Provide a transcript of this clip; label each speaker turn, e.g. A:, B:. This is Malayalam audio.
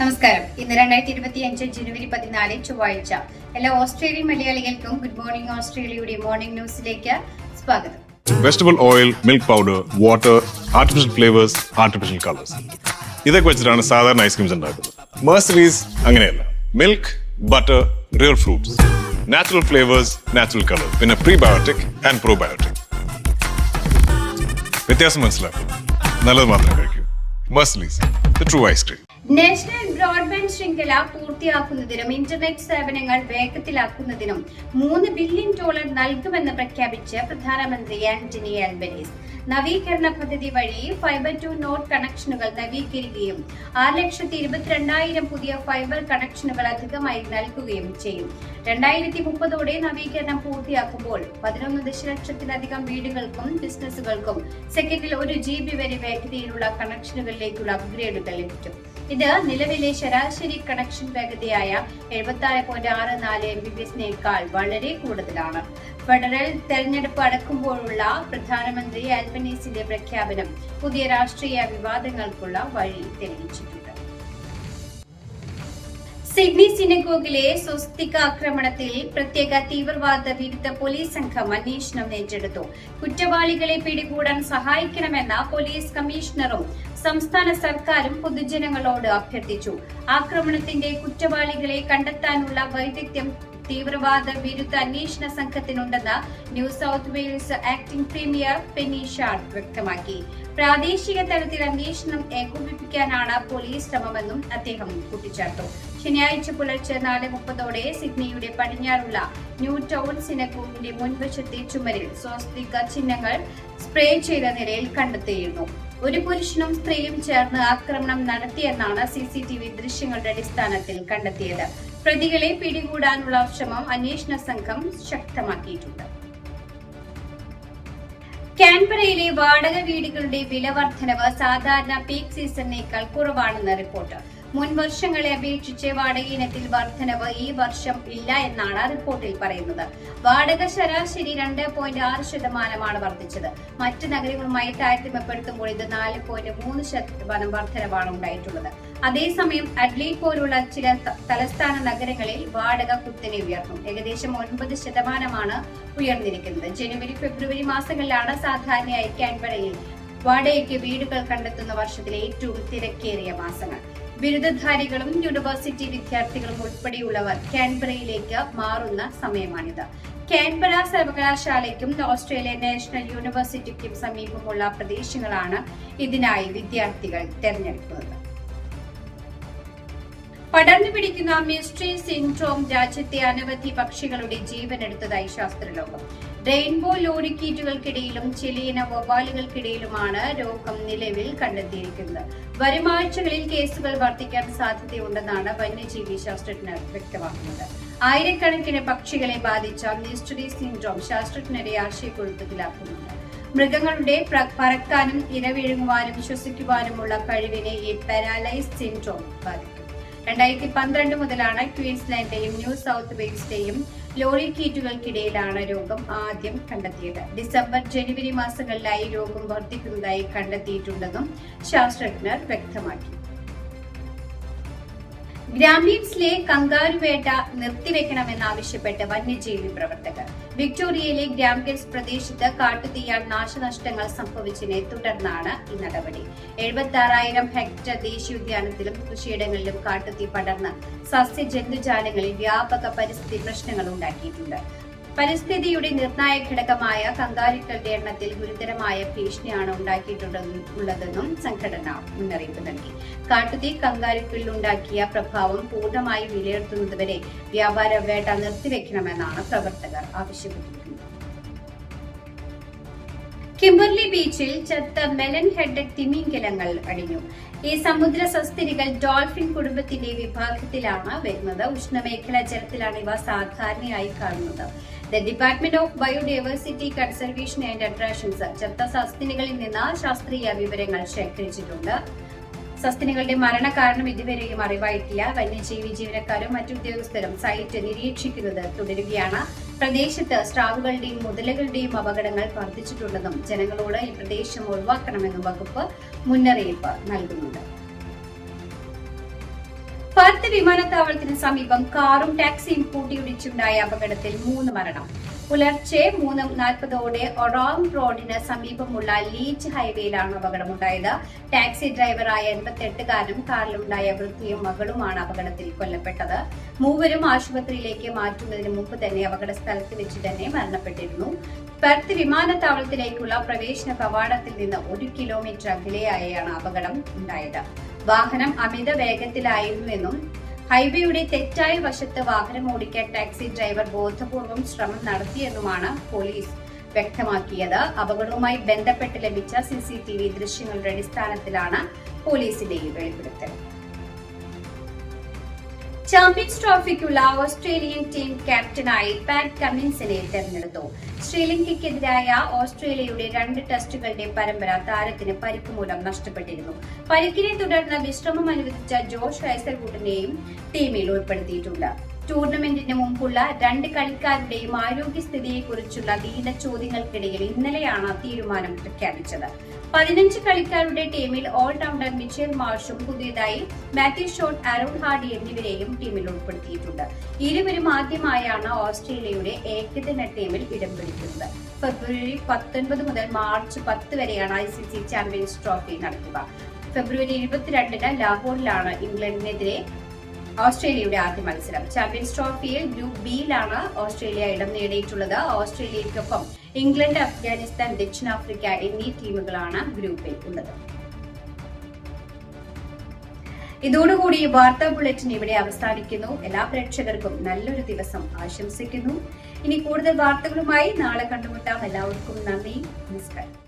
A: നമസ്കാരം. ഇന്ന് രണ്ടായിരത്തി ഇരുപത്തി അഞ്ച് ജനുവരി പതിനാല് ചൊവ്വാഴ്ച. എല്ലാ ഓസ്ട്രേലിയൻ മലയാളികൾക്കും ഗുഡ് മോർണിംഗ് ഓസ്ട്രേലിയയുടെ മോർണിംഗ് ന്യൂസിലേക്ക് സ്വാഗതം.
B: Vegetable oil milk powder water artificial flavours artificial colours ഇതൊക്കെ വെച്ചിട്ടാണ് സാധാരണ ഐസ്ക്രീംസ് ഉണ്ടാക്കുന്നത്. മേഴ്സറീസ് അങ്ങനെയല്ല. Milk butter real fruits natural flavours natural colour പിന്നെ പ്രീബയോട്ടിക് ആൻഡ് പ്രോബയോട്ടിക് വ്യത്യാസം മനസ്സിലാക്കും നല്ലത് മാത്രം കഴിക്കൂ. മേഴ്സറീസ് true ice cream
A: national broadband ശൃംഖല പൂർത്തിയാക്കുന്നതിനും ഇന്റർനെറ്റ് സേവനങ്ങൾ വേഗത്തിലാക്കുന്നതിനും മൂന്ന് ബില്യൺ ഡോളർ നൽകുമെന്ന് പ്രഖ്യാപിച്ച് പ്രധാനമന്ത്രി ആന്റണി ആൽബനീസ്. നവീകരണ പദ്ധതി വഴി ഫൈബർ ടു നോട്ട് കണക്ഷനുകൾ നവീകരിക്കുകയും ആറ് ലക്ഷത്തി ഇരുപത്തിരണ്ടായിരം പുതിയ ഫൈബർ കണക്ഷനുകൾ അധികമായി നൽകുകയും ചെയ്യും. രണ്ടായിരത്തി മുപ്പതോടെ നവീകരണം പൂർത്തിയാക്കുമ്പോൾ പതിനൊന്ന് ദശലക്ഷത്തിലധികം വീടുകൾക്കും ബിസിനസ്സുകൾക്കും സെക്കൻഡിൽ ഒരു ജി ബി വരെ വേഗതയിലുള്ള കണക്ഷനുകളിലേക്കുള്ള അപ്ഗ്രേഡുകൾ ലഭിക്കും. ഇത് നിലവിലെ ശരാശരി കണക്ഷൻ വേഗതയായ എഴുപത്തി ആറ് പോയിന്റ് ആറ് നാല് എം ബി ബി എസിനേക്കാൾ വളരെ കൂടുതലാണ്. ഫെഡറൽ തെരഞ്ഞെടുപ്പ് അടക്കുമ്പോഴുള്ള പ്രധാനമന്ത്രി ആൽബനീസിന്റെ പ്രഖ്യാപനം പുതിയ രാഷ്ട്രീയ വിവാദങ്ങൾക്കുള്ള വഴി തെളിയിച്ചിട്ടുണ്ട്. സിഡ്നി സിനഗോഗിലെ സ്വസ്തിക ആക്രമണത്തിൽ പ്രത്യേക തീവ്രവാദ വിരുദ്ധ പോലീസ് സംഘം അന്വേഷണം ഏറ്റെടുത്തു കുറ്റവാളികളെ പിടികൂടാൻ സഹായിക്കണമെന്ന പോലീസ് കമ്മീഷണറും സംസ്ഥാന സർക്കാരും പൊതുജനങ്ങളോട് അഭ്യർത്ഥിച്ചു. ആക്രമണത്തിന്റെ കുറ്റവാളികളെ കണ്ടെത്താനുള്ള വൈദഗ്ധ്യം തീവ്രവാദ വിരുദ്ധ അന്വേഷണ സംഘത്തിനുണ്ടെന്ന് New South Wales acting premier Penny Sharpe വ്യക്തമാക്കി. പ്രാദേശിക തലത്തിൽ അന്വേഷണം ഏകോപിപ്പിക്കാനാണ് പോലീസ് ശ്രമമെന്നും അദ്ദേഹം കൂട്ടിച്ചേർത്തു. ശനിയാഴ്ച പുലർച്ചെ നാല് മുപ്പതോടെ സിഡ്നിയുടെ പടിഞ്ഞാറുള്ള ന്യൂ ടൗൺ സിനഗോഗിന്റെ മുൻവശത്തെ ചുമരിൽ സ്വസ്തിക ചിഹ്നങ്ങൾ സ്പ്രേ ചെയ്ത നിലയിൽ കണ്ടെത്തിയിരുന്നു. ഒരു പുരുഷനും സ്ത്രീയും ചേർന്ന് ആക്രമണം നടത്തിയെന്നാണ് സി സി ടി വി ദൃശ്യങ്ങളുടെ അടിസ്ഥാനത്തിൽ കണ്ടെത്തിയത്. പ്രതികളെ പിടികൂടാനുള്ള ശ്രമം അന്വേഷണ സംഘം ശക്തമാക്കിയിട്ടുണ്ട്. കാൻബറയിലെ വാടക വീടുകളുടെ വില വർധനവ് സാധാരണ പീക്ക് സീസണിനേക്കാൾ കുറവാണെന്ന് റിപ്പോർട്ട്. മുൻ വർഷങ്ങളെ അപേക്ഷിച്ച് വാടക ഇനത്തിൽ വർധനവ് ഈ വർഷം ഇല്ല എന്നാണ് റിപ്പോർട്ടിൽ പറയുന്നത്. വാടക ശരാശരി രണ്ട് പോയിന്റ് ആറ് ശതമാനമാണ് വർദ്ധിച്ചത്. മറ്റ് നഗരങ്ങളുമായി താരതമ്യപ്പെടുത്തുമ്പോൾ ഇത് നാല് പോയിന്റ് മൂന്ന് ശതമാനം വർധനവാണ് ഉണ്ടായിട്ടുള്ളത്. അതേസമയം അഡ്ലി പോലുള്ള ചില തലസ്ഥാന നഗരങ്ങളിൽ വാടക കുത്തനെ ഉയർന്നു. ഏകദേശം ഒൻപത് ശതമാനമാണ് ഉയർന്നിരിക്കുന്നത്. ജനുവരി ഫെബ്രുവരി മാസങ്ങളിലാണ് സാധാരണയായി കാൻബറയിൽ വാടകയ്ക്ക് വീടുകൾ കണ്ടെത്തുന്ന വർഷത്തിലെ ഏറ്റവും തിരക്കേറിയ മാസങ്ങൾ. ബിരുദധാരികളും യൂണിവേഴ്സിറ്റി വിദ്യാർത്ഥികളും ഉൾപ്പെടെയുള്ളവർ കാൻബറയിലേക്ക് മാറുന്ന സമയമാണിത്. കാൻബറ സർവകലാശാലയ്ക്കും ഓസ്ട്രേലിയൻ നാഷണൽ യൂണിവേഴ്സിറ്റിക്കും സമീപമുള്ള പ്രദേശങ്ങളാണ് ഇതിനായി വിദ്യാർത്ഥികൾ തെരഞ്ഞെടുക്കുന്നത്. പടർന്നു പിടിക്കുന്ന മിസ്ട്രി സിൻഡ്രോം രാജ്യത്തെ അനവധി പക്ഷികളുടെ ജീവനെടുത്തതായി ശാസ്ത്രലോകം. റെയിൻബോ ലോറിക്കീറ്റുകൾക്കിടയിലും ചിലയിന വവ്വാലുകൾക്കിടയിലുമാണ് രോഗം നിലവിൽ കണ്ടെത്തിയിരിക്കുന്നത്. വരും ആഴ്ചകളിൽ കേസുകൾ വർദ്ധിക്കാൻ സാധ്യതയുണ്ടെന്നാണ് വന്യജീവി ശാസ്ത്രജ്ഞർ വ്യക്തമാക്കുന്നത്. ആയിരക്കണക്കിന് പക്ഷികളെ ബാധിച്ച മിസ്റ്ററി സിൻഡ്രോം ശാസ്ത്രജ്ഞരെ ആശയക്കുഴപ്പത്തിലാക്കുന്നുണ്ട്. മൃഗങ്ങളുടെ പറക്കാനും ഇരവിഴുങ്ങുവാനും ശ്വസിക്കുവാനുമുള്ള കഴിവിനെ ഈ പാരാലൈസ് സിൻഡ്രോം ബാധിക്കും. രണ്ടായിരത്തി പന്ത്രണ്ട് മുതലാണ് ക്വീൻസ്ലാൻഡിലെയും ന്യൂ സൗത്ത് ലോറി കീറ്റുകൾക്കിടയിലാണ് രോഗം ആദ്യം കണ്ടെത്തിയത്. ഡിസംബർ ജനുവരി മാസങ്ങളിലായി രോഗം വർദ്ധിക്കുന്നതായി കണ്ടെത്തിയിട്ടുണ്ടെന്നും ശാസ്ത്രജ്ഞർ വ്യക്തമാക്കി. ഗ്രാമീൺസിലെ കങ്കാരുവേട്ട നിർത്തിവെക്കണമെന്നാവശ്യപ്പെട്ട് വന്യജീവി പ്രവർത്തകർ. വിക്ടോറിയയിലെ ഗ്രാംഗിൽസ് പ്രദേശത്ത് കാട്ടുതീയാൽ നാശനഷ്ടങ്ങൾ സംഭവിച്ചതിനെ തുടർന്നാണ് ഈ നടപടി. എഴുപത്തി ആറായിരം ഹെക്ടർ ദേശീയോദ്യാനത്തിലും കൃഷിയിടങ്ങളിലും കാട്ടുതീ പടർന്ന് സസ്യജന്തുജാലങ്ങളിൽ വ്യാപക പരിസ്ഥിതി പ്രശ്നങ്ങൾ ഉണ്ടാക്കിയിട്ടുണ്ട്. പരിസ്ഥിതിയുടെ നിർണായക ഘടകമായ കങ്കാലിക്കളുടെ എണ്ണത്തിൽ ഗുരുതരമായ ഭീഷണിയാണ് ഉണ്ടാക്കിയിട്ടുള്ളതെന്നും സംഘടന മുന്നറിയിപ്പ് നൽകി. കാട്ടുതീ കങ്കാലിക്കളിൽ ഉണ്ടാക്കിയ പ്രഭാവം പൂർണമായി വിലയിരുത്തുന്നതുവരെ വ്യാപാര വേട്ട നിർത്തിവെക്കണമെന്നാണ് പ്രവർത്തകർ ആവശ്യപ്പെട്ടിരിക്കുന്നത് കിംബർലി ബീച്ചിൽ ചത്ത മെലൻ ഹെഡ് തിമിംഗലങ്ങൾ അടിഞ്ഞു ഈ സമുദ്ര സസ്തിനികൾ ഡോൾഫിൻ കുടുംബത്തിന്റെ വിഭാഗത്തിലാണ് വരുന്നത്. ഉഷ്ണമേഖലാ ജലത്തിലാണ് ഇവ സാധാരണയായി കാണുന്നത്. The department of biodiversity conservation and attractions ചത്ത സസ്തിനികളിൽ നിന്ന് ശാസ്ത്രീയ വിവരങ്ങൾ ശേഖരിച്ചിട്ടുണ്ട്. സസ്തിനികളുടെ മരണകാരണം ഇതുവരെയും അറിവായിട്ടില്ല. വന്യജീവി ജീവനക്കാരും മറ്റു ഉദ്യോഗസ്ഥരും സൈറ്റ് നിരീക്ഷിക്കുന്നത് തുടരുകയാണ്. പ്രദേശത്ത് സ്രാവുകളുടെയും മുതലകളുടെയും അപകടങ്ങൾ വർദ്ധിച്ചിട്ടുണ്ടെന്നും ജനങ്ങളോട് ഈ പ്രദേശം ഒഴിവാക്കണമെന്നും വകുപ്പ് മുന്നറിയിപ്പ് നൽകുന്നുണ്ട്. പർത്ത് വിമാനത്താവളത്തിന് സമീപം കാറും ടാക്സിയും കൂട്ടിയിടിച്ചുണ്ടായ അപകടത്തിൽ മൂന്ന് മരണം. പുലർച്ചെ മൂന്ന് നാൽപ്പതോടെ ഒറോങ് റോഡിന് സമീപമുള്ള ലീച്ച് ഹൈവേയിലാണ് അപകടമുണ്ടായത്. ടാക്സി ഡ്രൈവറായ എൺപത്തെട്ടുകാരനും കാറിലുണ്ടായ വൃത്തിയും മകളുമാണ് അപകടത്തിൽ കൊല്ലപ്പെട്ടത്. മൂവരും ആശുപത്രിയിലേക്ക് മാറ്റുന്നതിന് മുമ്പ് തന്നെ അപകട സ്ഥലത്ത് വെച്ച് തന്നെ മരണപ്പെട്ടിരുന്നു. പെർത്ത് വിമാനത്താവളത്തിലേക്കുള്ള പ്രവേശന കവാടത്തിൽ നിന്ന് ഒരു കിലോമീറ്റർ അകലെയായാണ് അപകടം ഉണ്ടായത്. വാഹനം അമിത വേഗത്തിലായിരുന്നുവെന്നും ഹൈവേയുടെ തെറ്റായ വശത്ത് വാഹനം ഓടിക്കാൻ ടാക്സി ഡ്രൈവർ ബോധപൂർവം ശ്രമം നടത്തിയെന്നുമാണ് പോലീസ് വ്യക്തമാക്കിയത്. അപകടവുമായി ബന്ധപ്പെട്ട് ലഭിച്ച സി സി ടി വി ദൃശ്യങ്ങളുടെ അടിസ്ഥാനത്തിലാണ് പോലീസിന്റെ വെളിപ്പെടുത്തൽ. ചാമ്പ്യൻസ് ട്രോഫിക്കുള്ള ഓസ്ട്രേലിയൻ ടീം ക്യാപ്റ്റനായി പാറ്റ് കമ്മിൻസിനെ തെരഞ്ഞെടുത്തു. ശ്രീലങ്കയ്ക്കെതിരായ ഓസ്ട്രേലിയയുടെ രണ്ട് ടെസ്റ്റുകളുടെ പരമ്പര താരത്തിന് പരിക്ക് മൂലം നഷ്ടപ്പെട്ടിരുന്നു. പരിക്കിനെ തുടർന്ന് വിശ്രമം അനുവദിച്ച ജോഷ് ഹൈസൽവുഡിനെയും ടീമിൽ ഉൾപ്പെടുത്തിയിട്ടുണ്ട്. ടൂർണമെന്റിന് മുമ്പുള്ള രണ്ട് കളിക്കാരുടെയും ആരോഗ്യസ്ഥിതിയെക്കുറിച്ചുള്ള വിവിധ ചോദ്യങ്ങൾക്കിടയിൽ ഇന്നലെയാണ് തീരുമാനം പ്രഖ്യാപിച്ചത്. പതിനഞ്ച് കളിക്കാരുടെ ടീമിൽ ഓൾറൗണ്ടർ മിച്ചേൽ മാർഷും പുതിയതായി മാത്യു ഷോട്ട് അരുൺ ഹാർഡി എന്നിവരെയും ടീമിൽ ഉൾപ്പെടുത്തിയിട്ടുണ്ട്. ഇരുവരും ആദ്യമായാണ് ഓസ്ട്രേലിയയുടെ ഏകദിന ടീമിൽ ഇടം പിടിക്കുന്നത്. ഫെബ്രുവരി പത്തൊൻപത് മുതൽ മാർച്ച് പത്ത് വരെയാണ് I C C champions trophy നടക്കുക. ഫെബ്രുവരി ഇരുപത്തിരണ്ടിന് ലാഹോറിലാണ് ഇംഗ്ലണ്ടിനെതിരെ ഓസ്ട്രേലിയയുടെ ആദ്യ മത്സരം. ചാമ്പ്യൻസ് ട്രോഫിയിൽ ഗ്രൂപ്പ് ബിയിലാണ് ഓസ്ട്രേലിയ ഇടം നേടിയിട്ടുള്ളത്. ഓസ്ട്രേലിയയ്ക്കൊപ്പം ഇംഗ്ലണ്ട് അഫ്ഗാനിസ്ഥാൻ ദക്ഷിണാഫ്രിക്ക എന്നീ ടീമുകളാണ് ഗ്രൂപ്പിൽ ഉള്ളത്. ഇതോടുകൂടി വാർത്താ ബുള്ളറ്റിൻ ഇവിടെ അവസാനിക്കുന്നു. എല്ലാ പ്രേക്ഷകർക്കും നല്ലൊരു ദിവസം ആശംസിക്കുന്നു. ഇനി കൂടുതൽ വാർത്തകളുമായി നാളെ കണ്ടുമുട്ടാം. എല്ലാവർക്കും നന്ദി. നമസ്കാരം.